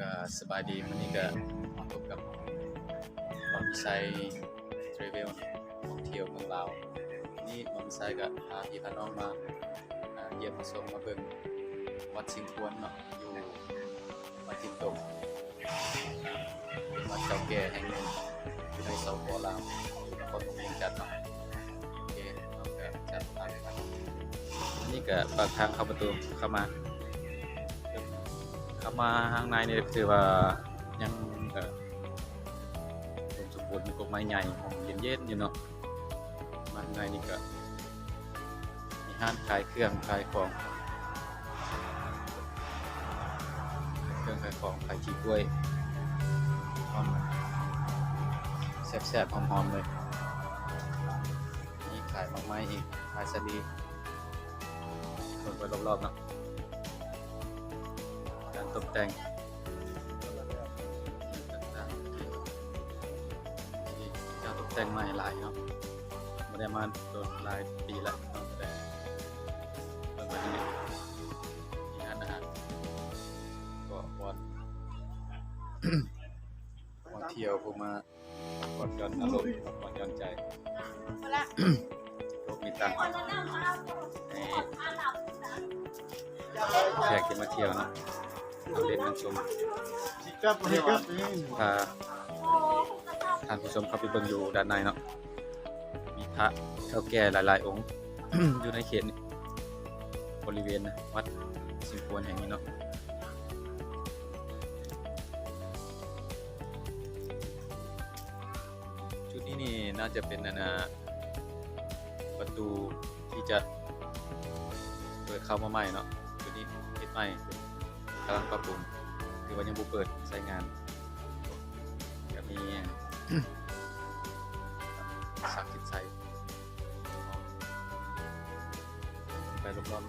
ก็สบายดีวันนี้ก็มาพบกับบอมไซทราเวลท่องเที่ยวเมืองลาวนี่บอมไซก็พาพี่พาน้องมาเยี่ยมชมมาเบิ่งวัดสิงห์ทวนเนาะอยู่วัดทิมตกเป็นวัดเก่าแก่แห่งหนึ่งอยู่ในสปลาวอยู่นครงเวียงจันทน์เนาะโอเคเราก็จัดตามกันอันนี่ก็ปากทางเข้าประตูเข้ามา มาข้างในนี่คือว่ายังเอ่ออุดมสมบูรณ์มีต้นไม้ใหญ่หองเย็นๆอยู่เนาะมาข้างในนี่ก็มีห้านขายเครื่องขายของเครื่องขายของขายขี้กล้วยหอมแซ่บๆหอมๆเลยนี่ขายมากไม้อีกขายสาลีคนไปรอบๆเนาะ ตกแต่งต่างๆที่การตกแต่งใหม่หลายเนาะไม่ได้มาโดนหลายปีละเนาะแต่เมื่อวันนี้มีร้านอาหารก็บอลมาเที่ยวผมมาผ่อนหย่อนอารมณ์ผ่อนหย่อนใจรถมีตังค์ให้แขกที่มาเที่ยวเนาะ เอาเล่นน้ชม Sikap sikap ini. พาท่านผู้ชมเข้าไปเบิ่งอยู่ด้านในเนาะมีพระเก่าแก่หลาย ๆ องค์ อยู่ในเขตนี้บริเวณนะวัดสิงห์ควรแห่งนี้เนาะจุดนี้นี่น่าจะเป็นนานาประตูที่จะเปิดเข้ามาใหม่เนาะจุดนี้ปิดใหม่ กำลังปรับปรุงคือว่ายังบ่เปิดใช้งานก็มีสักจิตใจไปรอบๆน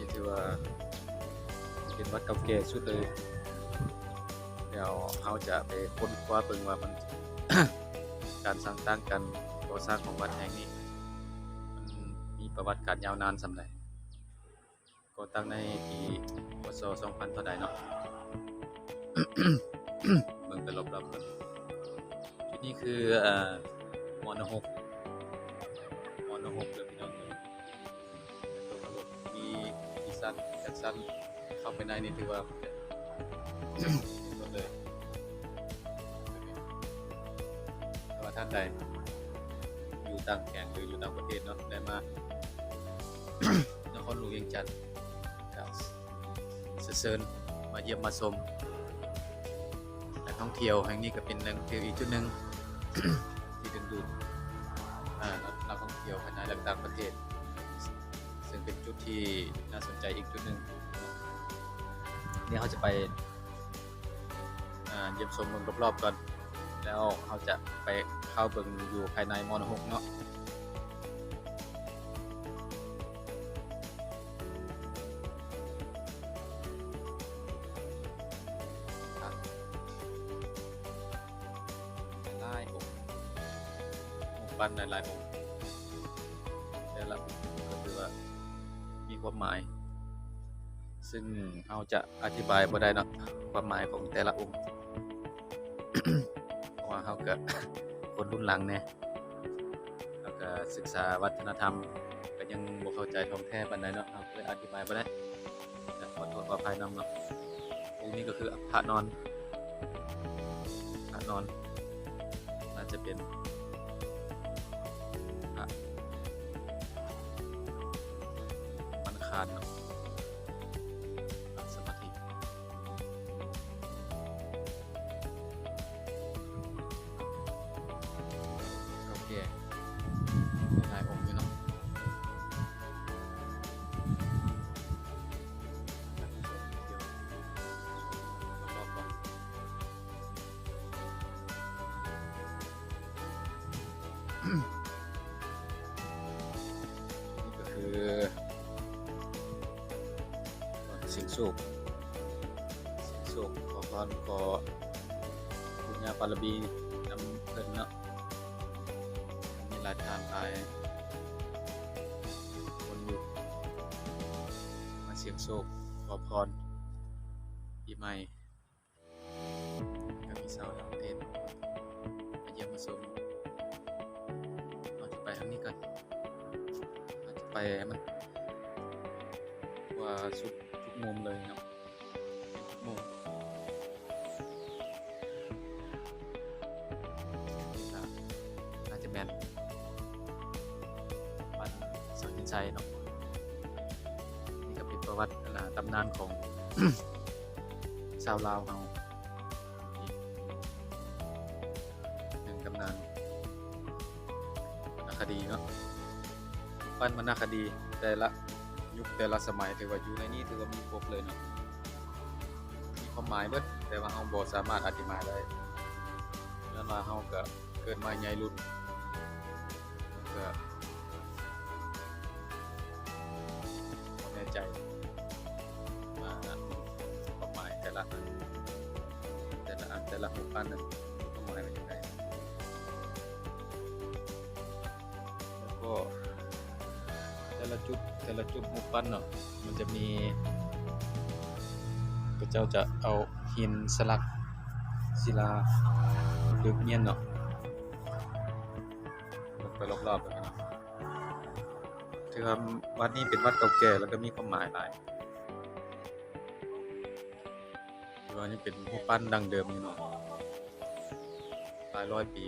ี่ถือว่าเป็นวัดเก่าแก่สุดเลย เดี๋ยวเราจะไปค้นคว้าเบิ่งว่ามัน การสร้างตั้งการก่อสร้างของวัดแห่งนี้มันมีประวัติการยาวนานสำใดก่อตั้งในปีพศ2000เท่าใดเนาะเบิ่งไปรอบๆกันจุดนี้คืออ่อมอนหกมอนหกเด้อพี่น้องเด้อมีมีสั้นจากสั้นเข้าไปในนี่ถือว่า ใดอยู่ต่างแข่งหรืออยู่ต่างประเทศเนาะได้มานครหลวงเวียงจันทน์ก็เชิญมาเยี่ยมมาชมแหล่งท่องเที่ยวแห่งนี้ก็เป็นแหล่งเที่ยวอีกจุดหนึ่งที่ดึงดูดนักท่องเที่ยวภายในและต่างประเทศ ซึ่งเป็นจุดที่น่าสนใจอีกจุดหนึ่งเดี๋ยวเขาจะไปเยี่ยมชมเมืองรอบๆก่อน แล้วเขาจะไป เข้าเบิ่งอยู่ภายในมอนหกเนาะครับหลายองค์องค์ปั้นลายๆองค์แต่ละองค์ก็คือว่ามีความหมาย ซึ่งเราจะอธิบายบ่ได้เนาะความหมายของแต่ละองค์เพราะว่าเราก็ คนรุ่นหลังเนี่ยแล้วก็ศึกษาวัฒนธรรม ก็ยังบ่เข้าใจท่องแท้ปานใดเนาะเราเลยอธิบายบ่ได้แต่ขอโทษขออภัยนำเนาะองค์นี้ก็คือพระนอนพระนอน น่าจะเป็น นี่ก็คือสิงสูบสิงสูบขอพรขอบุญญาบารมีนำเพิ่นเนาะมีหลายทางหลายคนอยู่มาเสียงโศกขอพรปีใหม่ ชัยเนาะนี่ก็เป็นประวัติอ่าตำนานของชาวลาวเราหนึ่งตำนานวรรณคดีเนาะปั้นวรรณคดีแต่ละยุคแต่ละสมัยถือว่าอยู่ในนี้ถือว่ามีครบเลยเนาะมีความหมายเบิดแต่ว่าเราบ่สามารถอธิบายได้แล้วมาเฮาก็เกิดมาใหญ่รุ่น แต่ละจุดหุบปั้นเนาะมันจะมีก็เจ้าจะเอาหินสลักศิลาลึกเงียนเนาะลงไปรอบๆแล้วกันะถือว่าวัดนี้เป็นวัดเก่าแก่แล้วก็มีความหมายหลายถือว่านี่เป็นรูปปั้นดังเดิมอยู่เนาะหลายร้อยปี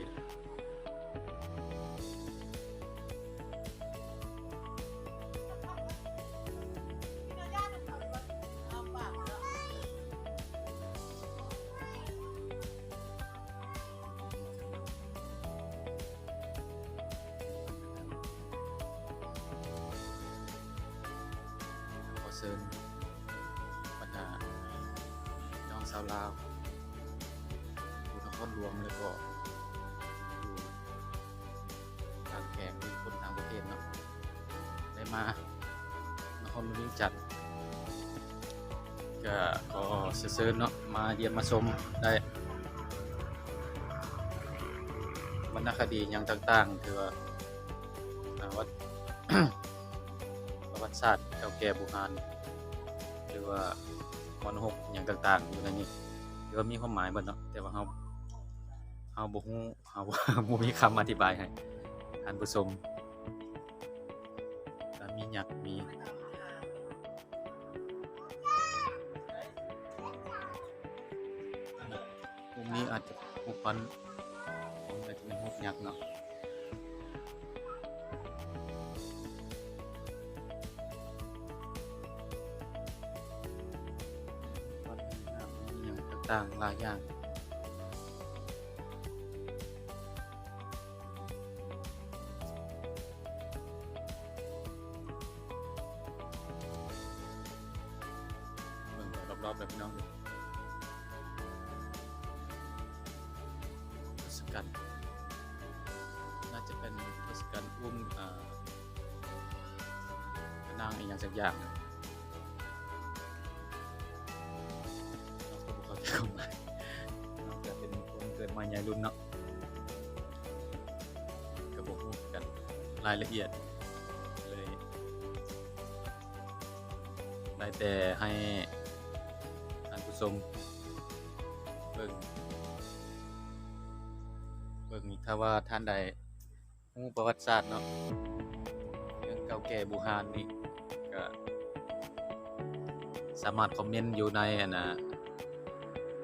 ลาวอยู่นครหลวงแล้วก็อยู่ทางแขกหรือคนต่างประเทศเนาะได้มานครหลวงเวีจันทน์ก็ขอเชิญเนาะมาเยี่ยมมาชมได้วรรณคดีอย่างต่างๆคือว่าวัดประวัติศาสตร์เก่าแก่โบราณหรือว่า มรดกอย่างต่าง ๆ อยู่ในนี้หรือว่ามีความหมายเบิดเนาะแต่ว่าเฮาเฮาบ่ฮู้เฮาบ่มีคำอธิบายให้ท่านผู้ชมก็มีหยักมีมุมนี้อาจจะมุมปันอาจจะเป็นมุมยักเนาะ ต่างๆหลายอย่าง มาใหญ่รุ่นเนาะก็บอกพูดกันรายละเอียดเลยได้แต่ให้ท่านผู้ชมเบิ่งเบิ่งถ้าว่าท่านใดรู้ประวัติศาสตร์เนาะเรื่องเก่าแก่โบูฮานนี่ก็สามารถคอมเมนต์อยู่ในอันนะ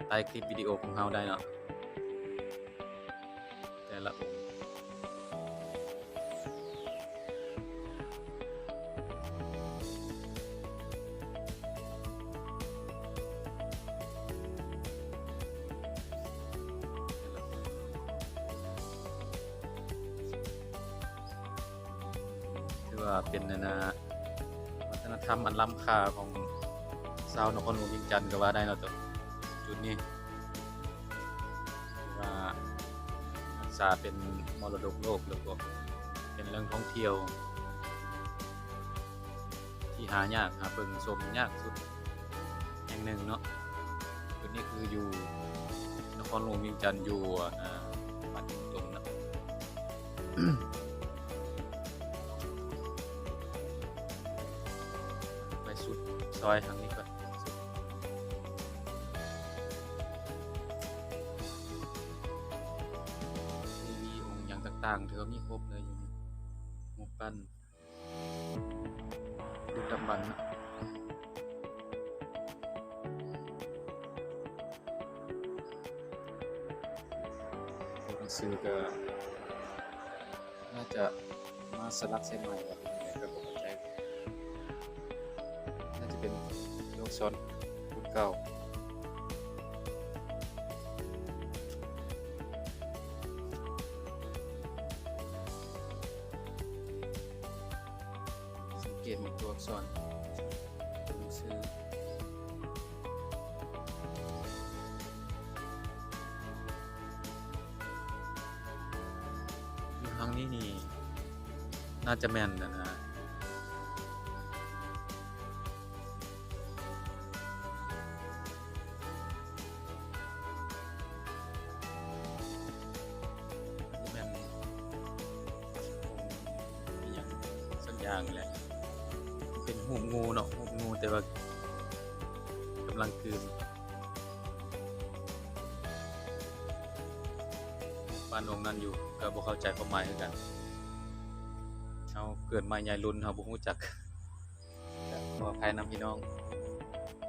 ใต้คลิปวิดีโอของเราได้เนาะ ว่าเป็นอันนะวัฒนธรรมอันล้ำค่าของชาวนครหลวงเวียงจันทร์ก็ว่าได้เนาะตัวจุดนี้ว่ารักษาเป็นมรดกโลกแล้วก็เป็นเรื่องท่องเที่ยว ที่หายากหาเบิ่งชมยากสุดแห่งหนึ่งเนาะจุดนี้คืออยู่นครหลวงเวียงจันทร์อยู่อ่าบ้านตรงๆเนะ หมูปั้นดึกดำบรรพ์นะ จะแมนนะนะแม่นมีอย่างสักอย่างแหละเป็นหูงูเนาะหูงูแต่ว่ากำลังคืนบ้านองนั้นอยู่ก็บ่เข้าใจความหมายคือนกัน เกิดมาใหญ่รุ่นเฮาบ่รู้จักก็ขออภัยนำพี่น้อง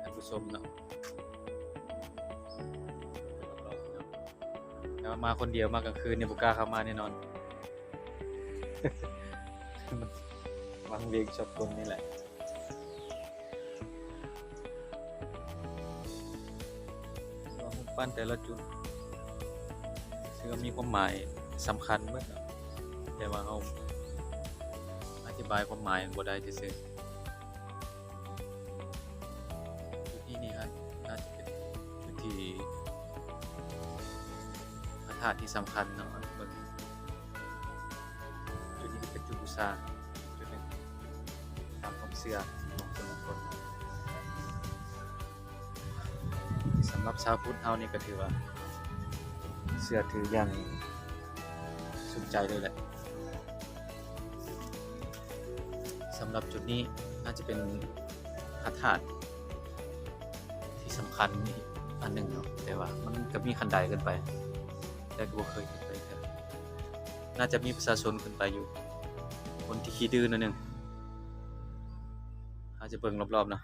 ท่านผู้ชมเนาะแล้วมาคนเดียวมากลางคืนเนี่ยบุกล้าเข้ามาแน่นอนวังเวียงชอบคนนี่แหละลองปั้นแต่ละจุดซึ่งมีความหมายสำคัญมื่อแต่ว่าเรา ธิบายความหมายบ่ได้ซื่สุดนี้นี่ฮะน่าจะเป็นจุดที่พระธาตุที่สำคัญเนาะเบิ่งจุดนี้เป็นจุดบูชาจุดหนึ่งตามความเชื่อของส่วนบุคคลสำหรับชาวพุทธเฮานี่ก็ถือว่าเชื่อถืออย่างสุดใจเลยแหละำหรับจุดนี้น่าจะเป็นพระธาตุที่สำคัญอีกอันหนึ่งเนาะแต่ว่ามันก็มีคันใดเกินไป แต่ก็บ่เคยขึ้นไปเทื่อน่าจะมีประชาชนขึ้นไปอยู่ คนที่ขี้ดื้อนั่นนึงอาจจะเบิ่งรอบๆนะ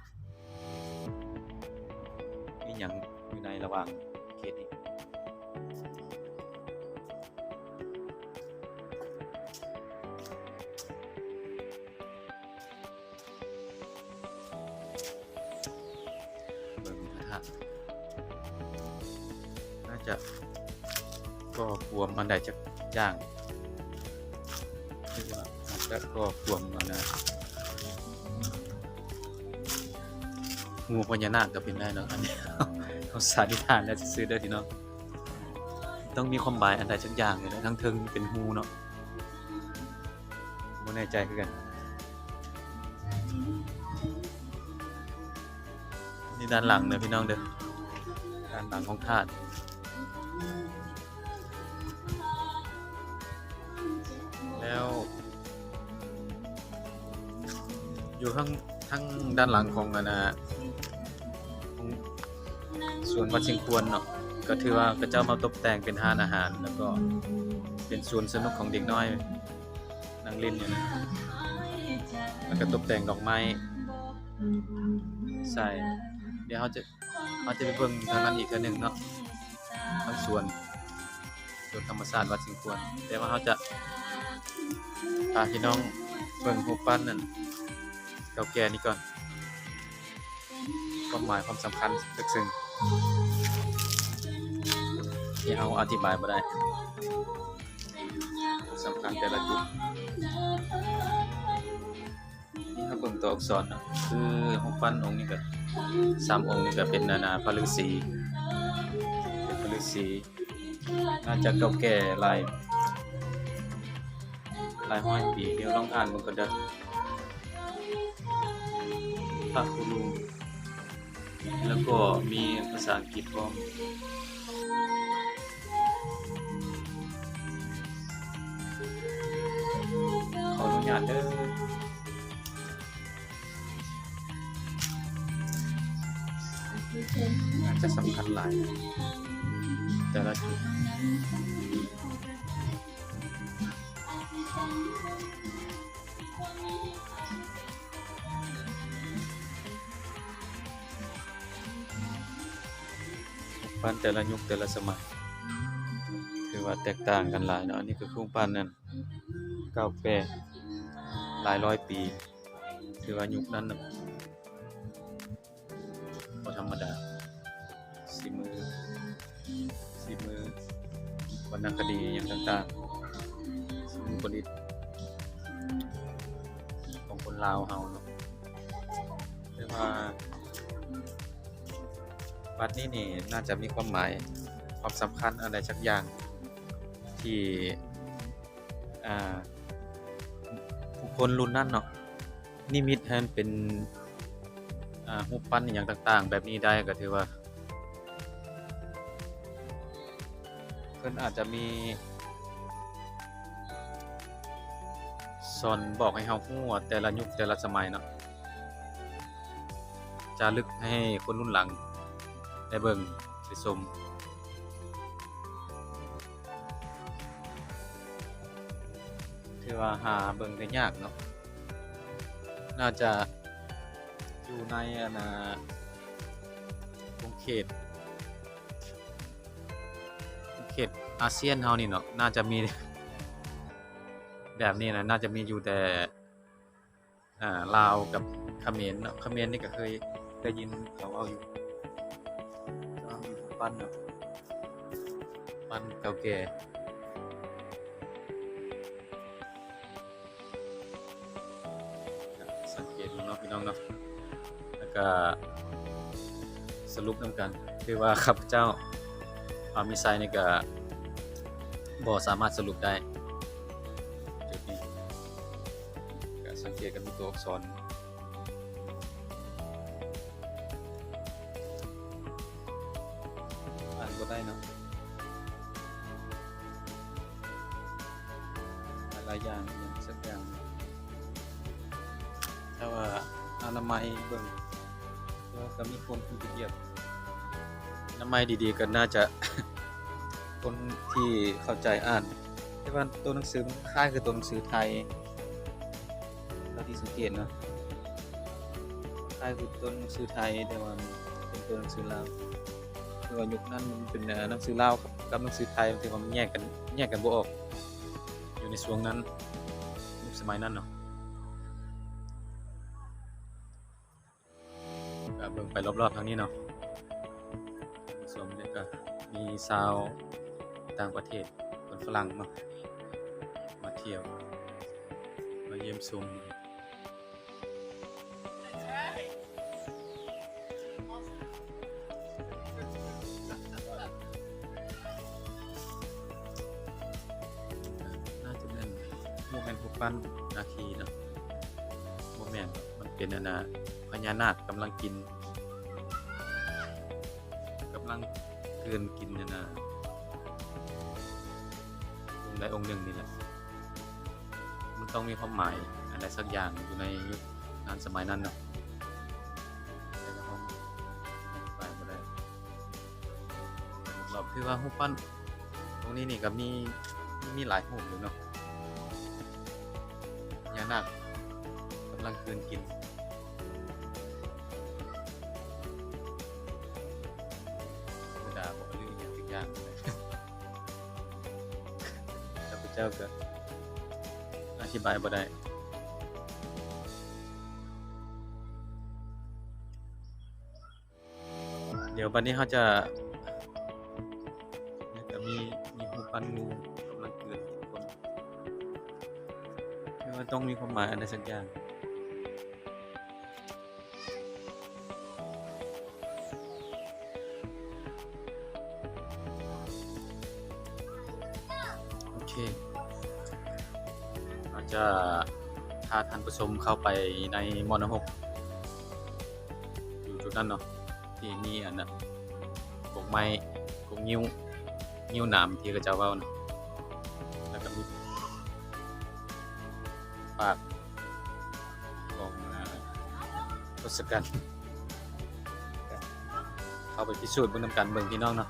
มีหยังอยู่ในระหว่าง มันใดจะย่างคือว่าอาจจะก็กวมอันนะงูพญานาคก็เป็นได้เนาะอันนี้เขาสาธิฐานแล้วซื้อได้ทีเนาะต้องมีความหมายอันใดสักอย่างเลยนะทั้งเทิงเป็นงูเนาะไม่แน่ใจคือกันนี่ด้านหลังเนอะพี่น้องเด้อด้านหลังของธาตุ อยู่ข้างข้างด้านหลังของอันนะของสวนวัดสิงควรเนาะก็ถือว่าพระเจ้ามาตกแต่งเป็นห้านอาหาร แล้วก็เป็นสวนสนุกของเด็กน้อยนั่งเล่นอยู่นะแล้วก็ตกแต่งดอกไม้ใส่เดี๋ยวเขาจะเขาจะไปเบิ่งทางนั้นอีกทีหนึ่งเนาะทางสวนสวนธรรมศาสตร์วัดสิงควรแต่ว่าเขาจะพาพี่น้องเบิ่งรูปปั้นนั่น เก่าแก่นี่ก่อน ความหมายความสำคัญลึกซึ้งที่เอาอธิบายบ่ได้สำคัญแต่ละจุดนี่ครับเบิ่งตัวอักษรนะคือรูปปั้นองค์นี้ก็สามองค์นี้ก็เป็นนานาพระฤาษีเป็นพระฤาษีน่าจะเก่าแก่หลายหลายห้อยปีเดี๋ยวลองอ่านมันก็ได้ พระคุรูแล้วก็มีภาษาอังกฤษพร้อมขออนุญาตเด้อจะสำคัญหลาย แต่ละจุด ปั้นแต่ละยุคแต่ละสมัย ถือว่าแตกต่างกันหลายเนาะอันนี้คือโครื่องปั้นนั่นเก่าแก่หลายร้อยปี ถือว่ายุคนั้นนะบ่ธรรมดาสีมือสีมือวรรณคดีอย่างต่างๆสีมือประดิษฐ์ของคนลาวเฮาเนาะ วัดนี้นี่น่าจะมีความหมายความสำคัญอะไรสักอย่างที่อ่าผู้คนรุ่นนั้นเนาะนิมิตให้มันเป็นอ่ารูปปั้นอย่างต่าง ๆ แบบนี้ได้ก็ถือว่า เพิ่อนอาจจะมีสอนบอกให้เฮาฮู้ว่าแต่ละยุคแต่ละสมัยเนาะจารึกให้คนรุ่นหลัง ได้เบิ่งได้ชมถือว่าหาเบิ่งได้ยากเนาะน่าจะอยู่ในอาณาวงเขตเขตอาเซียนเฮานี่เนาะน่าจะมีแบบนี้นะน่าจะมีอยู่แต่อ่าลาวกับเขมรเนาะเขมรนี่ก็เคยได้ยินเขาเอาอยู่ ปั้นเนาะปั้นเก่าแก่สังเกตดูเนาะพี่น้องเนาะแล้วก็สรุปนํกันคือว่าข้าพเจ้าความมีไซนี่ก็บ่สามารถสรุปได้จุดนี้ก็สังเกตกันที่ตัวอักษร ได้เนาะหลายอย่างอย่างสักอย่างถ้าว่าอนามัยเบิ่งก็ก็มีคนที่เทียบอนามัยดีๆก็น่าจะ คนที่เข้าใจอ่านแต่ว่าตัวหนังสือคล้ายกับตัวหนังสือไทยเท่าที่สังเกตเนาะคล้ายกับตัวหนังสือไทยแต่ว่าเป็นตัวหนังสือลาว ว่ายุคนั้นมันเป็นหนังสือลาวกับกับหนังสือไทยที่ว่ามันแยกกันแยกกันบ่ออกอยู่ในช่วงนั้นยุคสมัยนั้นเนาะก็เบิ่งไปรอบๆทางนี้เนาะส่วนนี้ก็มีชาวต่างประเทศคนฝรั่งมามาเที่ยวมาเยี่ยมชม โมเมนต์พวกปั้นนาคีเนาะโมเมนมันเป็นอันนะพญานาคกำลังกินกำลังเกินกินเนี่ยนะองค์ใดองค์หนึ่งนี่แหละมันต้องมีความหมายอะไรสักอย่างอยู่ในยุคนั้นสมัยนั้นเนาะแต่ก็ต้องไปบ่ได้รอบคือว่ารูปปั้นตรงนี้นี่ก็มีมีหลายรูปอยู่เนาะ ญานาคกำลังเกินกินธรรมดาบอกเรื่องอย่างทุกอย่างข้าพเจ้าก็อธิบายบ่ได้เดี๋ยววันนี้เขาจะจะมีมีหูปันงู ต้องมีความหมายอะไรสักอย่างโอเคเราจะพาท่านผู้ชมเข้าไปในมอนหกอยู่จุดนั้นเนาะที่มีอันน่ะกงไม้กงนิ้วนิ้วหนามที่กระเจ้าเว้านะ ปากของอ่าทศกัณฐ์เข้าไปพิสูจน์บิ่งนำกันเบิ่งพี่น้องเนาะ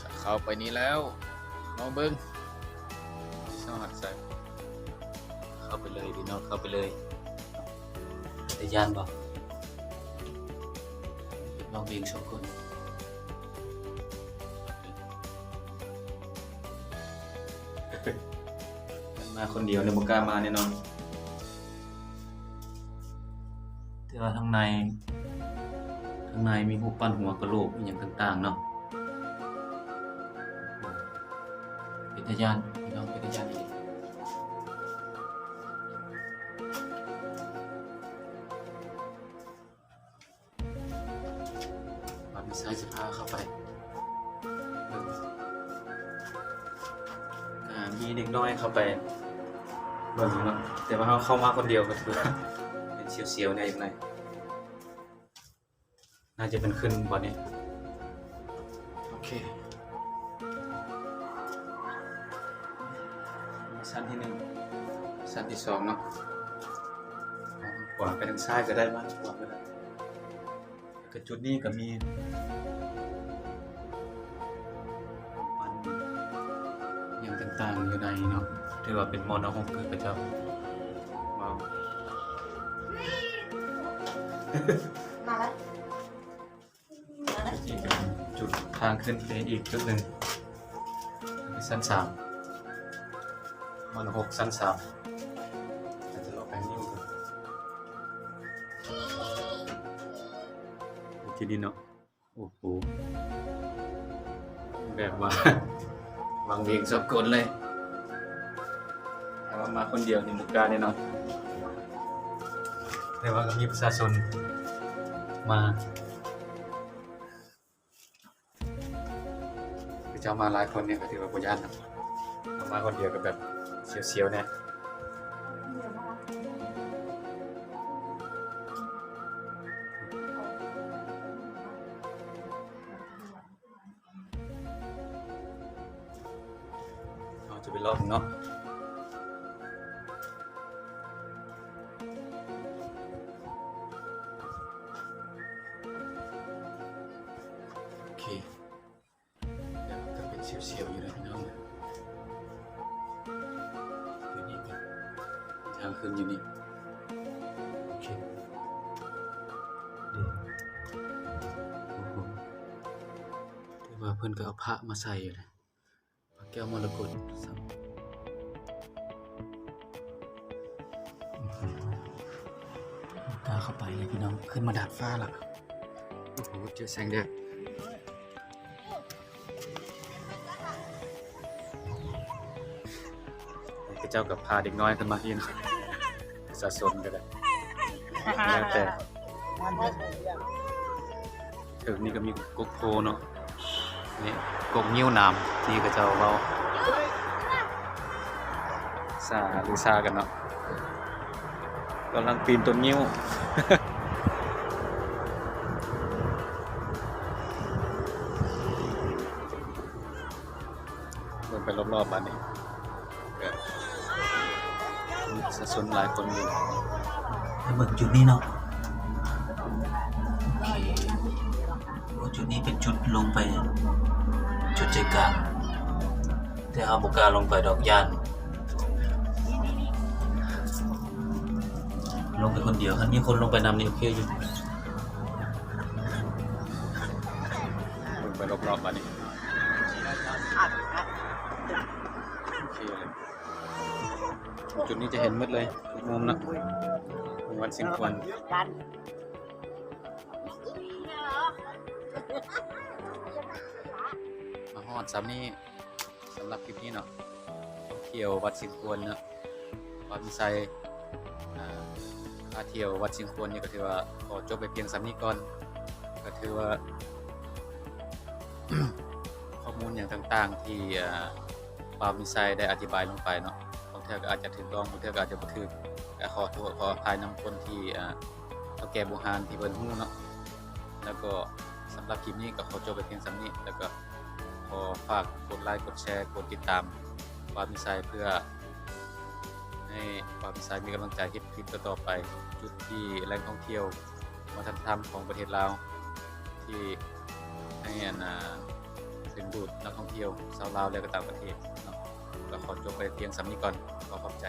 จะเข้าไปนี้แล้วน้องเบิ่งสมัครใจเข้าไปเลยพี่น้องเข้าไปเลยได้ยานบ่ลองเองสองคน มาคนเดียวเนี่ยบกล้ามาแน่นอนแต่ว่าทางในทางในมีหูปปั้นหัวกระโหลกอหย่างต่างๆเนาะเป็นทะยานพี่น้องเป็นทะยานอีก บิ่งเนาะแต่ว่าเขาเข้ามาคนเดียวก็ถือว่าเป็นเสียวๆในในน่าจะเป็นขึ้นบอนี้โอเคชั้นที่หนึ่งชั้นที่สองเนาะเอาขวาไปทางซ้ายก็ได้บ้างขวาก็ได้แล้วก็จุดนี้ก็มีมันอย่างต่างๆอยู่ในเนาะ ถือว่าเป็นมอนของคือพระเจ้าว้าวมาแล้วมาแล้วอีกจุดทางขึ้นไปอีกจุดหนึ่งคือชั้นสามมอนหกชั้นสามอาจจะลองไปนี่ก่อนดูที่ดินเนาะโอ้โหแบบว่า วางเวงสกลเลยแต่ว่ามา คนเดียวในหมุกการแน่นอนแต่ว่าก็มีประชาชนมาคือจะเอามาหลายคนเนี่ยก็ถือว่าปุญญาณนะมาคนเดียวก็แบบเสียวๆเนี่ย ว่าเพิ่นก็เอาพระมาใส่อยู่นะพระแก้วมรกตซ้ำอื้อหือกล้าเข้าไปเลยพี่น้อง ขึ้นมาดาดฟ้าละโอ้โหเจอแสงแดดพระเจ้ากับพาเด็กน้อยขึ้นมาที่นะสะสมก็ได้แล้วแต่ถึงนี่ก็มีกกโพเนาะ นี่กกนิ้วน้ำที่ก็จะเว้าซาหรือซากันเนาะกำลังปีนต้นนิ้วเดินไปรอบๆบ้านนี้สะสมหลายคนอยู่ให้เบิ่งจุดนี้เนาะ จุดนี้เป็นจุดลงไป จุดใจกลางแต่เอาบุกล้าลงไปดอกยานลงไปคนเดียวคันนี้คนลงไปนำนี่โอเคอยู่ลงไปรอบๆบ้านนี้โอเคเลยจุดนี้จะเห็นมืดเลยทุกมุมนะวันสิงควร มาฮอดซ้ำนี่สำหรับคลิปนี้เนาะเที่ยววัดสิงควรเนาะวัดมิไซอ่าเที่ยววัดสิงควรนี่ก็ถือว่าขอจบไปเพียงซ้ำนี้ก่อน ก็ถือว่า ข้อมูลอย่างต่างๆ ที่อ่าปามิไซได้อธิบายลงไปเนาะบางเทื่อก็อาจจะถึงต้องบางเทื่อก็อาจจะบ่ถึกก็ขอโทษขออภัยนำคนที่เฒ่าแก่โบราณที่เพิ่นฮู้เนาะแล้วก็ รับคลิปนี้ก็ขอจบไปเพียงสำนี้ แล้วก็ขอฝากกดไลค์กดแชร์กดติดตามปามิไซเพื่อ ให้ปามิไซมีกำลังใจเฮ็ดคลิปต่อไป จุดที่แหล่งท่องเที่ยววัฒนธรรมของประเทศลาวที่ให้อันดึงดูดนักท่องเที่ยวชาวลาวและก็ต่างประเทศเนาะก็ขอจบไปเพียงสำนี้ก่อนขอขอบใจ